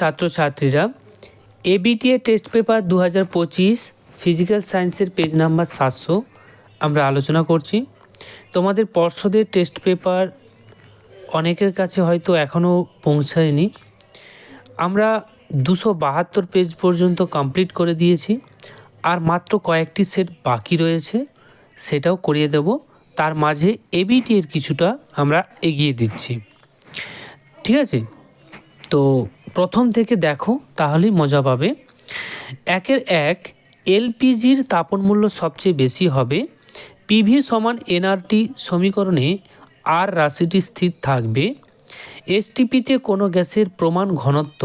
ছাত্রছাত্রীরা ABTA test paper দু হাজার পঁচিশ ফিজিক্যাল সায়েন্সের পেজ নাম্বার সাতশো, আমরা আলোচনা করছি। তোমাদের পর্ষদের টেস্ট পেপার অনেকের কাছে হয়তো এখনও পৌঁছায়নি। আমরা দুশো বাহাত্তর পেজ পর্যন্ত কমপ্লিট করে দিয়েছি, আর মাত্র কয়েকটি সেট বাকি রয়েছে, সেটাও করিয়ে দেব। তার মাঝে এবিটি এর কিছুটা আমরা এগিয়ে দিচ্ছি। ঠিক আছে? তো প্রথম থেকে দেখো, তাহলেই মজা পাবে। একের এক, এলপিজির তাপন মূল্য সবচেয়ে বেশি হবে। পিভি সমান এনআরটি সমীকরণে আর রাশিটি স্থির থাকবে। এসটিপিতে কোনো গ্যাসের প্রমাণ ঘনত্ব,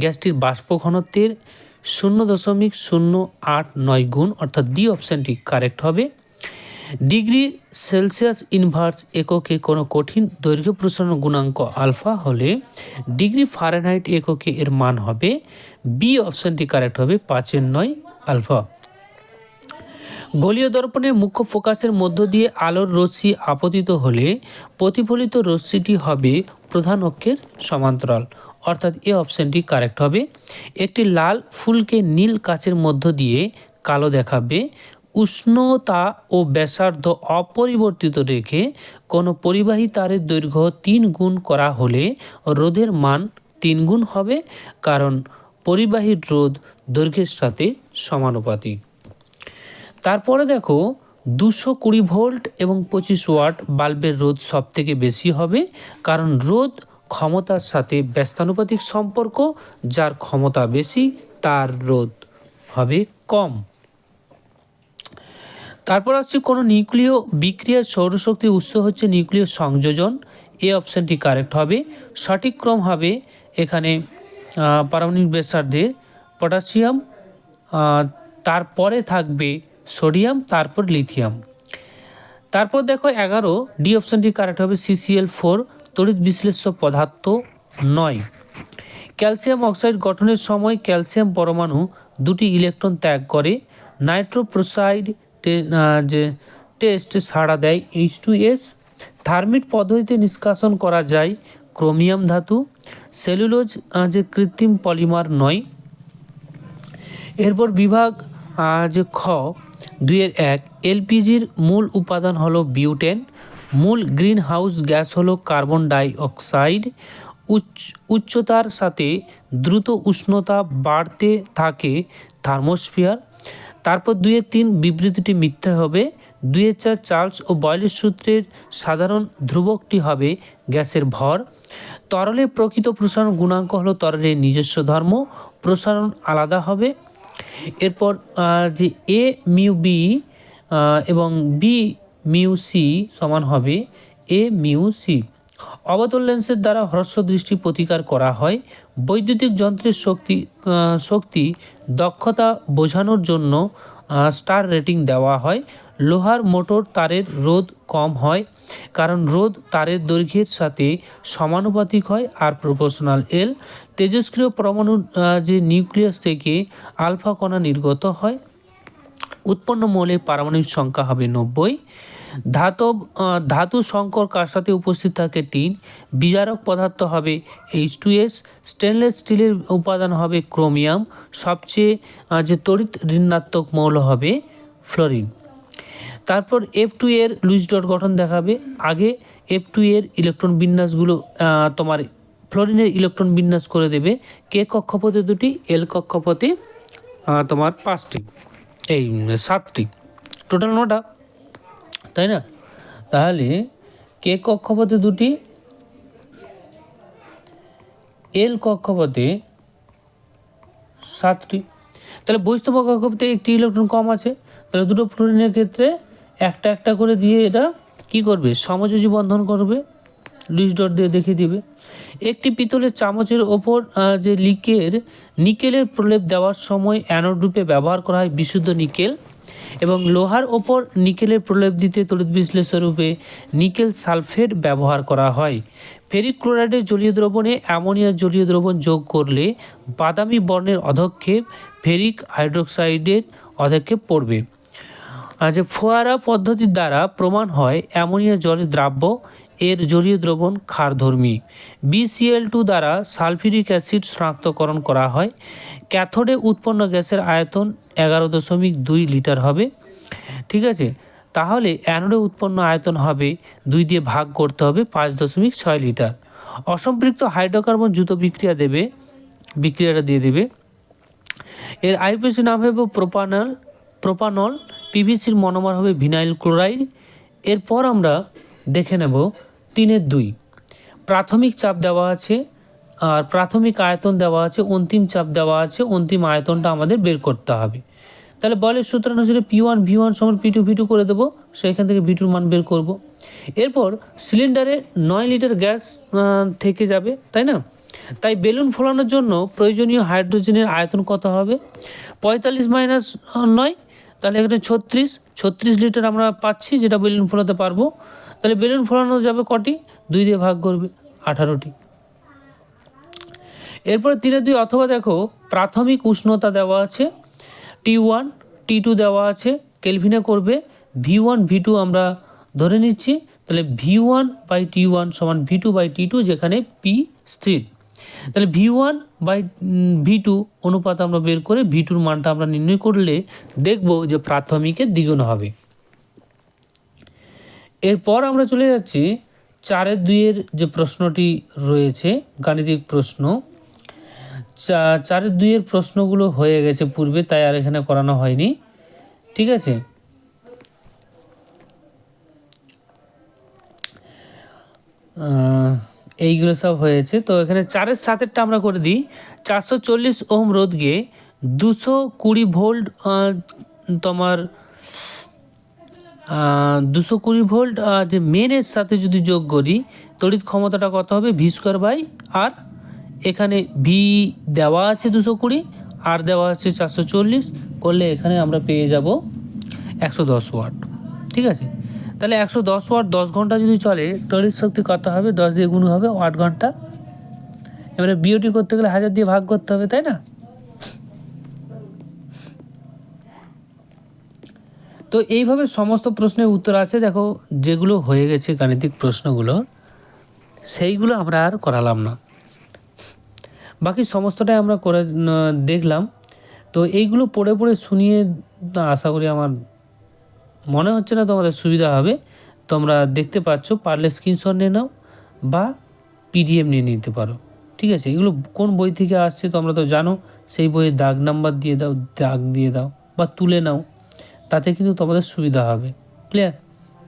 গ্যাসটির বাষ্প ঘনত্বের শূন্য দশমিক শূন্য আট নয় গুণ, অর্থাৎ ডি অপশানটি কারেক্ট হবে। ডিগ্রি সেলসিয়াস ইনভার্স এককে কোনো কঠিন দৈর্ঘ্য প্রসারণ গুণাঙ্ক আলফা হলে ডিগ্রি ফারেনহাইট এককে এর মান হবে বি অপশানটি কারেক্ট হবে পাঁচের নয় আলফা। গলীয় দর্পণে মুখ্য ফোকাসের মধ্য দিয়ে আলোর রশ্মি আপতিত হলে প্রতিফলিত রশ্মিটি হবে প্রধান অক্ষের সমান্তরাল। অর্থাৎ এ অপশানটি কারেক্ট হবে। একটি লাল ফুলকে নীল কাচের মধ্য দিয়ে কালো দেখাবে। উষ্ণতা ও ব্যাসার্ধ অপরিবর্তিত রেখে কোনো পরিবাহী তারের দৈর্ঘ্য তিন গুণ করা হলে রোধের মান তিন গুণ হবে, কারণ পরিবাহীর রোধ দৈর্ঘ্যের সাথে সমানুপাতিক। তারপরে দেখো, দুশো কুড়ি ভোল্ট এবং পঁচিশ ওয়াট বাল্বের রোধ সব থেকে বেশি হবে, কারণ রোধ ক্ষমতার সাথে ব্যস্তানুপাতিক সম্পর্ক, যার ক্ষমতা বেশি, তার রোধ হবে কম। তারপর আসছে কোনো নিউক্লিয় বিক্রিয়ার সৌরশক্তি উৎস হচ্ছে নিউক্লিয় সংযোজন। এ অপশানটি কারেক্ট হবে। সঠিক ক্রম হবে এখানে আহ, পারমাণবিক ব্যাসার্ধে পটাশিয়াম তারপরে থাকবে সোডিয়াম তারপর লিথিয়াম। তারপর দেখো এগারো ডি অপশানটি কারেক্ট হবে সিসিএল ফোর তড়িৎ বিশ্লেষ্য পদার্থ নয়। ক্যালসিয়াম অক্সাইড গঠনের সময় ক্যালসিয়াম পরমাণু দুটি ইলেকট্রন ত্যাগ করে। নাইট্রোপ্রোসাইড যে টেস্ট সাড়া দেয় এইচ টু এস থার্মিট পদ্ধতিতে নিষ্কাশন করা যায় ক্রোমিয়াম ধাতু সেলুলোজ যে কৃত্রিম পলিমার নয়। এরপর বিভাগ যে খ, দুইয়ের এক এলপিজির মূল উপাদান হলো বিউটেন মূল গ্রিন হাউস গ্যাস হলো কার্বন ডাই অক্সাইড উচ্চ, উচ্চতার সাথে দ্রুত উষ্ণতা বাড়তে থাকে থার্মোস্ফিয়ার তারপর দুইয়ের তিন বিবৃতিটি মিথ্যা হবে। দুইয়ের চার চার্লস ও বয়লের সূত্রের সাধারণ ধ্রুবকটি হবে গ্যাসের ভর। তরলে প্রকৃত প্রসারণ গুণাঙ্ক হলো তরলের নিজস্ব ধর্ম, প্রসারণ আলাদা হবে। এরপর যে এ মিউ বি এবং বি মিউ সি সমান হবে। A mu C. অবতল লেন্সের দ্বারা হ্রস্ব দৃষ্টি প্রতিকার করা হয়। বৈদ্যুতিক যন্ত্রের শক্তি শক্তি দক্ষতা বোঝানোর জন্য স্টার রেটিং দেওয়া হয়। লোহার মোটর তারের রোধ কম হয়, কারণ রোধ তারের দৈর্ঘ্যের সাথে সমানুপাতিক হয় আর প্রপোর্শনাল এল তেজস্ক্রিয় পরমাণু যে নিউক্লিয়াস থেকে আলফা কণা নির্গত হয়, উৎপন্ন মৌলের পারমাণবিক সংখ্যা হবে নব্বই। ধাতব ধাতু সংকর কার সাথে উপস্থিত থাকে? টিন বিজারক পদার্থ হবে এইচ টু এস স্টেনলেস স্টিলের উপাদান হবে ক্রোমিয়াম সবচেয়ে যে তড়িৎ ঋণাত্মক মৌল হবে ফ্লোরিন তারপর এফ টু এর লুইস ডট গঠন দেখাবে। আগে এফ টু এর ইলেকট্রন বিন্যাসগুলো তোমার ফ্লোরিনের ইলেকট্রন বিন্যাস করে দেবে। কে কক্ষপথে দুটি? এল কক্ষপথে তোমার পাঁচটি। এই, সাতটি। টোটাল নটা তাই না? তাহলে কে কক্ষপথে দুটি? এল কক্ষপথে সাতটি। তাহলে বৈষ্ণব কক্ষপথে একটি ইলেকট্রন কম আছে। তাহলে দুটো ফ্লোরিনের ক্ষেত্রে একটা একটা করে দিয়ে এটা কি করবে? সমযোজী বন্ধন করবে। লিস্ট ডট দিয়ে দেখিয়ে দিবে। একটি পিতলের চামচের ওপর যে লিকের, নিকেলের প্রলেপ দেওয়ার সময় অ্যানোড রূপে ব্যবহার করা হয় বিশুদ্ধ নিকেল। এবং লোহার ওপর নিকেলের প্রলেপ দিতে তড়িৎ বিশ্লেষণরূপে নিকেল সালফেট ব্যবহার করা হয়। ফেরিক ক্লোরাইডের জলীয় দ্রবণে অ্যামোনিয়ার জলীয় দ্রবণ যোগ করলে বাদামি বর্ণের অধক্ষেপ ফেরিক হাইড্রোক্সাইডের অধক্ষেপ পড়বে। যে ফোয়ারা পদ্ধতির দ্বারা প্রমাণ হয় অ্যামোনিয়া জলের দ্রাব্য এর জলীয় দ্রবণ ক্ষারধর্মী। বিসিএল টু দ্বারা সালফিউরিক অ্যাসিড শনাক্তকরণ করা হয়। ক্যাথোডে উৎপন্ন গ্যাসের আয়তন এগারো দশমিক দুই লিটার হবে। ঠিক আছে? তাহলে অ্যানোডে উৎপন্ন আয়তন হবে দুই দিয়ে ভাগ করতে হবে পাঁচ দশমিক ছয় লিটার। অসম্পৃক্ত হাইড্রোকার্বন দ্রুত বিক্রিয়া দেবে, বিক্রিয়াটা দিয়ে দেবে। এর আইপিসি নাম হবে প্রোপানল প্রোপানল পিভিসির মনোমার হবে ভিনাইল ক্লোরাইড। এরপর আমরা দেখে নেব তিনের দুই। প্রাথমিক চাপ দেওয়া আছে, আর প্রাথমিক আয়তন দেওয়া আছে, অন্তিম চাপ দেওয়া আছে, অন্তিম আয়তনটা আমাদের বের করতে হবে। তাহলে বলের সূত্র অনুসারে পি ওয়ান ভি ওয়ান সমান পি টু ভি টু করে দেবো, সেখান থেকে ভি টুর মান বের করব। এরপর সিলিন্ডারে নয় লিটার গ্যাস থেকে যাবে, তাই না? তাই বেলুন ফোলানোর জন্য প্রয়োজনীয় হাইড্রোজেনের আয়তন কত হবে? পঁয়তাল্লিশ মাইনাস নয়, তাহলে এখানে ছত্রিশ। ছত্রিশ লিটার আমরা পাচ্ছি, যেটা বেলুন ফোলাতে পারব। তাহলে বেলুন ফোলানো যাবে কটি? দুই দিয়ে ভাগ করবে আঠারোটি। এরপরে তিনে দুই, অথবা দেখো, প্রাথমিক উষ্ণতা দেওয়া আছে টি ওয়ান টি টু দেওয়া আছে, কেলভিনে করবে ভি ওয়ান ভি টু আমরা ধরে নিচ্ছি, তাহলে V one by T one সমান V two by T two যেখানে পি স্থির। তাহলে V one by V two অনুপাত আমরা বের করে ভি টুর মানটা আমরা নির্ণয় করলে দেখব যে প্রাথমিকের দ্বিগুণ হবে। এরপর আমরা চলে যাচ্ছি চারের দুইয়ের যে প্রশ্নটি রয়েছে, গাণিতিক প্রশ্ন। চারের দুইয়ের প্রশ্নগুলো হয়ে গেছে পূর্বে, তাই আর এখানে করানো হয়নি। ঠিক আছে? এইগুলো সব হয়েছে। তো এখানে চারের সাতেরটা আমরা করে দিই। চারশো চল্লিশ ওহম রোদ গিয়ে দুশো কুড়ি ভোল্ট তোমার দুশো কুড়ি ভোল্ট যে মেনের সাথে যদি যোগ করি, তড়িৎ ক্ষমতাটা কত হবে? ভি স্কোয়ার বাই আর এখানে ভি দেওয়া আছে দুশো কুড়ি আর দেওয়া আছে চারশো চল্লিশ, করলে এখানে আমরা পেয়ে যাব একশো দশ ওয়াট। ঠিক আছে? তাহলে একশো দশ ওয়াট দশ ঘণ্টা যদি চলে, তড়িৎ শক্তি কত হবে? দশ দিয়ে গুণ হবে আট ঘণ্টা। এবারে বিওটি করতে গেলে হাজার দিয়ে ভাগ করতে হবে, তাই না? তো এইভাবে সমস্ত প্রশ্নের উত্তর আছে, দেখো, যেগুলো হয়ে গেছে গাণিতিক প্রশ্নগুলো, সেইগুলো আমরা আর করালাম না। বাকি সমস্তটাই আমরা করে দেখলাম। তো এইগুলো পড়ে পড়ে শুনিয়ে আশা করি আমার মনে হচ্ছে না তোমাদের সুবিধা হবে। তোমরা দেখতে পাচ্ছ, পারলে স্ক্রিনশট নিয়ে নাও বা পিডিএফ নিয়ে নিতে পারো। ঠিক আছে, এগুলো কোন বই থেকে আসছে তোমরা তো জানো, সেই বইয়ের দাগ নাম্বার দিয়ে দাও, দাগ দিয়ে দাও বা তুলে নাও। তাতে কিন্তু তোমাদের সুবিধা হবে। ক্লিয়ার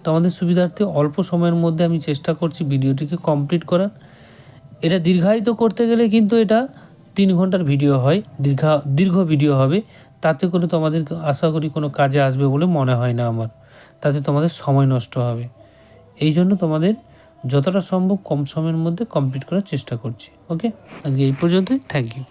তোমাদের সুবিধার্থে অল্প সময়ের মধ্যে আমি চেষ্টা করছি ভিডিওটিকে কমপ্লিট করার। এটা দীর্ঘায়িত করতে গেলে কিন্তু এটা তিন ঘণ্টার ভিডিও হয়, দীর্ঘা, দীর্ঘ ভিডিও হবে। তাতে করে তোমাদের আশা করি কোনো কাজে আসবে বলে মনে হয় না আমার। তাতে তোমাদের সময় নষ্ট হবে। এই জন্য তোমাদের যতটা সম্ভব কম সময়ের মধ্যে কমপ্লিট করার চেষ্টা করছি। ওকে আজকে এই পর্যন্তই। Thank you